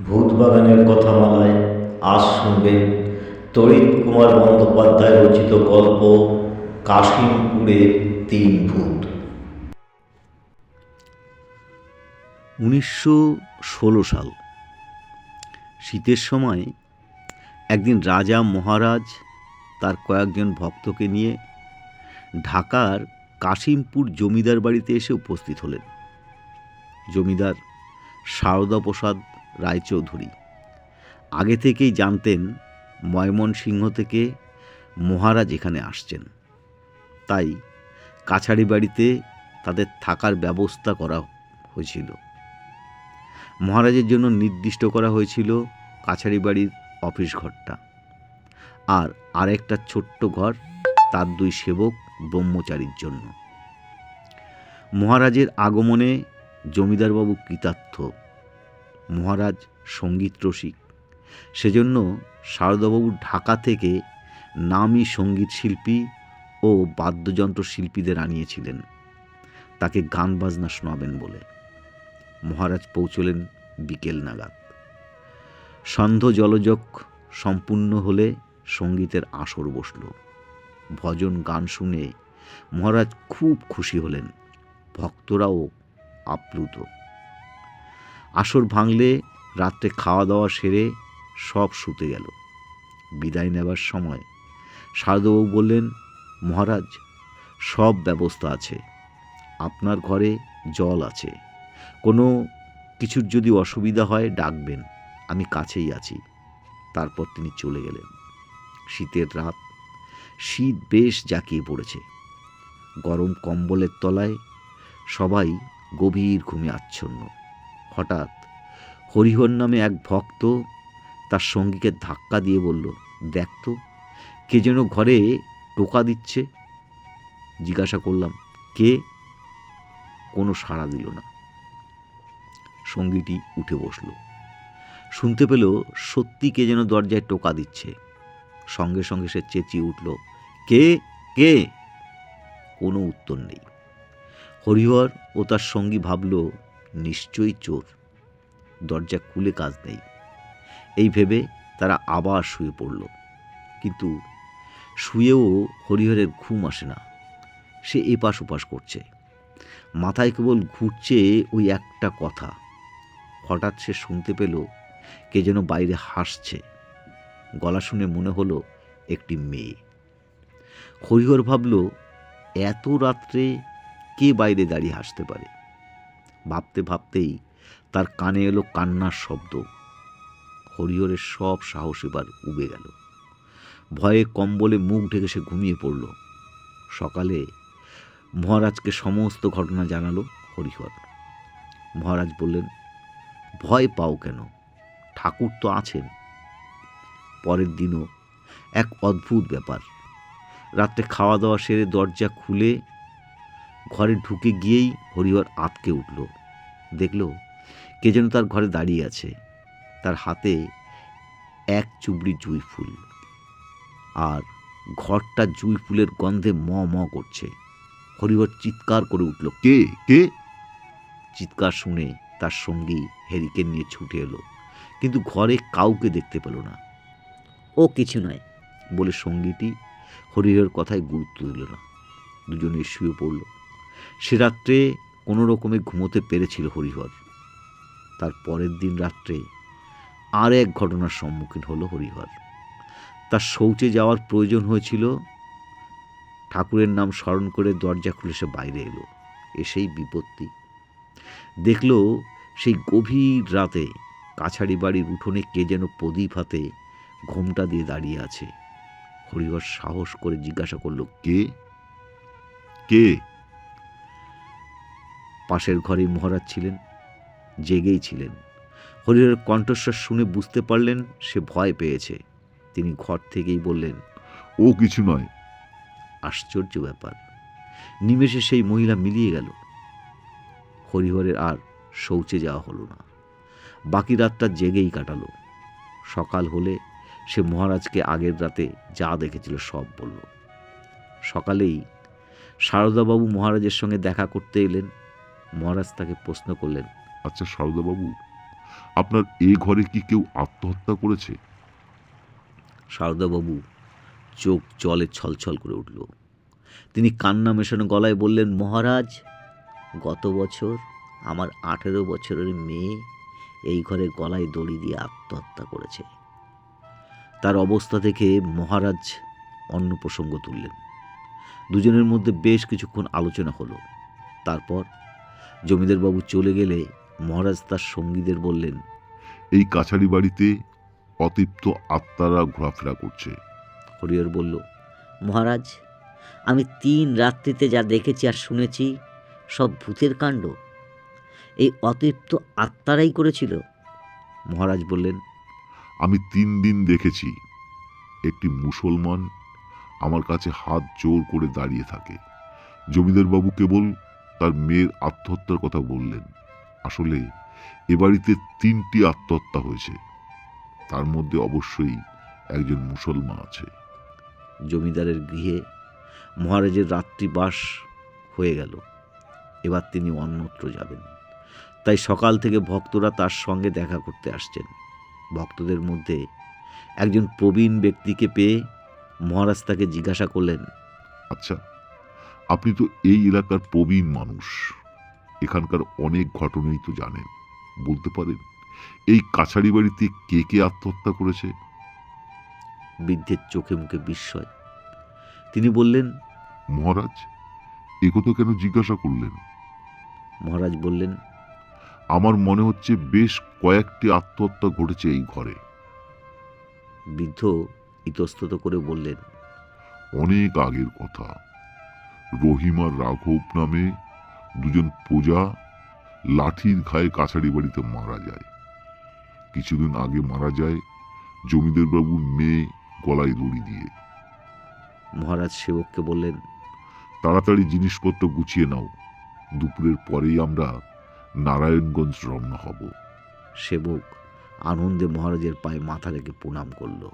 ভূতবাগানের কথামালায় আজ শুনবেন তড়িৎ কুমার বন্দ্যোপাধ্যায় রচিত গল্প কাশিমপুরের তিন ভূত। উনিশশো ষোলো সাল। শীতের সময় একদিন রাজা মহারাজ তার কয়েকজন ভক্তকে নিয়ে ঢাকার কাশিমপুর জমিদার বাড়িতে এসে উপস্থিত হলেন। জমিদার সারদা প্রসাদ রায়চৌধুরী। আগে থেকেই জানতেন ময়মনসিংহ থেকে মহারাজ এখানে আসছেন। তাই কাছারি বাড়িতে তাদের থাকার ব্যবস্থা করা হয়েছিল। মহারাজের জন্য নির্দিষ্ট করা হয়েছিল কাছারি বাড়ির অফিস ঘরটা। আর আরেকটা ছোট্ট ঘর তার দুই সেবক ব্রহ্মচারীর জন্য। মহারাজের আগমনে জমিদারবাবু কৃতার্থ মহারাজ সংগীত রসিক। সেজন্য শারদাবাবু ঢাকা থেকে নামী সংগীত শিল্পী ও বাদ্যযন্ত্র শিল্পীদের আনিয়েছিলেন। তাকে গান বাজনা শোনাবেন বলে। মহারাজ পৌঁছলেন বিকেল নাগাদ। সন্ধ্য জলযোগ সম্পূর্ণ হলে সঙ্গীতের আসর বসল। ভজন গান শুনে মহারাজ খুব খুশি হলেন। ভক্তরাও আপ্লুত। আসর ভাঙলে, রাত্রে খাওয়া দাওয়া সেরে সব শুতে গেল। বিদায় নেবার সময় শারদাবাবু বললেন, মহারাজ, সব ব্যবস্থা আছে। আপনার ঘরে জল আছে। কোনো কিছুর যদি অসুবিধা হয় ডাকবেন, আমি কাছেই আছি। তারপর তিনি চলে গেলেন। শীতের রাত, শীত বেশ জাঁকিয়ে পড়েছে। গরম কম্বলের তলায় সবাই গভীর ঘুমে আচ্ছন্ন। হঠাৎ হরিহর নামে এক ভক্ত তার সঙ্গীকে ধাক্কা দিয়ে বলল, দেখ তো, কে যেন ঘরে টোকা দিচ্ছে। জিজ্ঞাসা করলাম, কে? কোনো সাড়া দিল না। সঙ্গীটি উঠে বসল। শুনতে পেল, সত্যি কে যেন দরজায় টোকা দিচ্ছে। সঙ্গে সঙ্গে সে চেঁচিয়ে উঠল, কে? কে? কোনো উত্তর নেই। হরিহর ও তার সঙ্গী ভাবল নিশ্চয়ই চোর। দরজা খুলে কাজ নেই। এই ভেবে তারা আবার শুয়ে পড়ল। কিন্তু শুয়েও হরিহরের ঘুম আসে না। সে এপাশ ওপাশ করছে। মাথায় কেবল ঘুরছে ওই একটা কথা। হঠাৎ সে শুনতে পেল কে যেন বাইরে হাসছে। গলা শুনে মনে হলো একটি মেয়ে। হরিহর ভাবল, এত রাত্রে কে বাইরে দাঁড়িয়ে হাসতে পারে? ভাবতে ভাবতেই তার কানে এলো কান্নার শব্দ। হরিহরের সব সাহস এবার উবে গেল। ভয়ে কম্বলে মুখ ঢেকে সে ঘুমিয়ে পড়ল। সকালে মহারাজকে সমস্ত ঘটনা জানালো হরিহর। মহারাজ বললেন, ভয় পাও কেন? ঠাকুর তো আছেন। পরের দিনও এক অদ্ভুত ব্যাপার। রাত্রে খাওয়া দাওয়া সেরে দরজা খুলে ঘরে ঢুকে গিয়েই হরিহর আটকে উঠল। দেখল কে যেন তার ঘরে দাঁড়িয়ে আছে। তার হাতে এক চুবড়ি জুঁই ফুল। আর ঘরটা জুঁই ফুলের গন্ধে ম ম করছে। হরিহর চিৎকার করে উঠল, কে? কে? চিৎকার শুনে তার সঙ্গী হেরিকেন নিয়ে ছুটে এলো। কিন্তু ঘরে কাউকে দেখতে পেল না। ও কিছু নয়, বলে সঙ্গীটি হরিহর কথায় গুরুত্ব দিল না। দুজনে শুয়ে পড়ল। সে রাত্রে কোনো রকমে ঘুমোতে পেরেছিল হরিহর। তার পরের দিন রাত্রে আর এক ঘটনার সম্মুখীন হলো হরিহর। তার শৌচে যাওয়ার প্রয়োজন হয়েছিল। ঠাকুরের নাম স্মরণ করে দরজা খুলে সে বাইরে এলো, এসেই বিপত্তি। দেখল সেই গভীর রাতে কাছারি বাড়ির উঠোনে কে যেন প্রদীপ হাতে ঘোমটা দিয়ে দাঁড়িয়ে আছে। হরিহর সাহস করে জিজ্ঞাসা করল, কে? কে? পাশের ঘরে মহারাজ ছিলেন জেগেই ছিলেন। হরিহরের কণ্ঠস্বর শুনে বুঝতে পারলেন সে ভয় পেয়েছে। তিনি ঘর থেকেই বললেন ও কিছু নয়। আশ্চর্য ব্যাপার। নিমেষে সেই মহিলা মিলিয়ে গেল। হরিহরের আর শৌচে যাওয়া হলো না। বাকি রাতটা জেগেই কাটালো। সকাল হলে সে মহারাজকে আগের রাতে যা দেখেছিল সব বলল। সকালেই সারদাবাবু মহারাজের সঙ্গে দেখা করতে এলেন। মহারাজ তাকে প্রশ্ন করলেন আচ্ছা সারদাবাবু আপনার এই ঘরে কি কেউ আত্মহত্যা করেছে? সারদাবাবু চোখ জলে ছলছল করে উঠল। তিনি কান্না মেশানো গলায় বললেন মহারাজ গত বছর আমার আঠেরো বছরের মেয়ে এই ঘরে গলায় দড়ি দিয়ে আত্মহত্যা করেছে। তার অবস্থা থেকে মহারাজ অন্য প্রসঙ্গ তুললেন। দুজনের মধ্যে বেশ কিছুক্ষণ আলোচনা হলো। তারপর জমিদারবাবু চলে গেলে মহারাজ তার সঙ্গীদের বললেন এই কাছারি বাড়িতে অতৃপ্ত আত্মারা ঘোরাফেরা করছে। হরিহর বলল মহারাজ আমি তিন রাত্রিতে যা দেখেছি আর শুনেছি সব ভূতের কাণ্ড। এই অতৃপ্ত আত্মারাই করেছিল। মহারাজ বললেন আমি তিন দিন দেখেছি একটি মুসলমান আমার কাছে হাত জোর করে দাঁড়িয়ে থাকে। জমিদার বাবু কেবল তার মেয়ের আত্মহত্যার কথা বললেন। আসলে এ বাড়িতে তিনটি আত্মহত্যা হয়েছে। তার মধ্যে অবশ্যই একজন মুসলমান আছে। জমিদারের গৃহে মহারাজের রাত্রিবাস হয়ে গেল। এবার তিনি অন্যত্র যাবেন। তাই সকাল থেকে ভক্তরা তার সঙ্গে দেখা করতে আসছেন। ভক্তদের মধ্যে একজন প্রবীণ ব্যক্তিকে পেয়ে মহারাজ তাকে জিজ্ঞাসা করলেন আচ্ছা। আপনি তো এই এলাকার প্রবীণ মানুষ। এখানকার অনেক ঘটনাই তো জানেন বলতে পারেন। এই কাছারি বাড়িতে কে কে আত্মহত্যা করেছে? বৃদ্ধের চোখে মুখে বিস্ময়। তিনি বললেন মহারাজ একথা কেন জিজ্ঞাসা করলেন? মহারাজ বললেন আমার মনে হচ্ছে বেশ কয়েকটি আত্মহত্যা ঘটেছে এই ঘরে। বৃদ্ধ ইতস্তত করে বললেন অনেক আগের কথা। রহিম রাঘব নামে দুজন প্রজা লাঠির ঘায়ে কাছারি বাড়িতে মারা যায়। কিছুদিন আগে মারা যায় জমিদার বাবুর মেয়ে গলায় দড়ি দিয়ে। মহারাজ সেবককে বললেন তাড়াতাড়ি জিনিসপত্র গুছিয়ে নাও। দুপুরের পরেই আমরা নারায়ণগঞ্জ রওনা হব। সেবক আনন্দে মহারাজের পায়ে মাথা রেখে প্রণাম করল।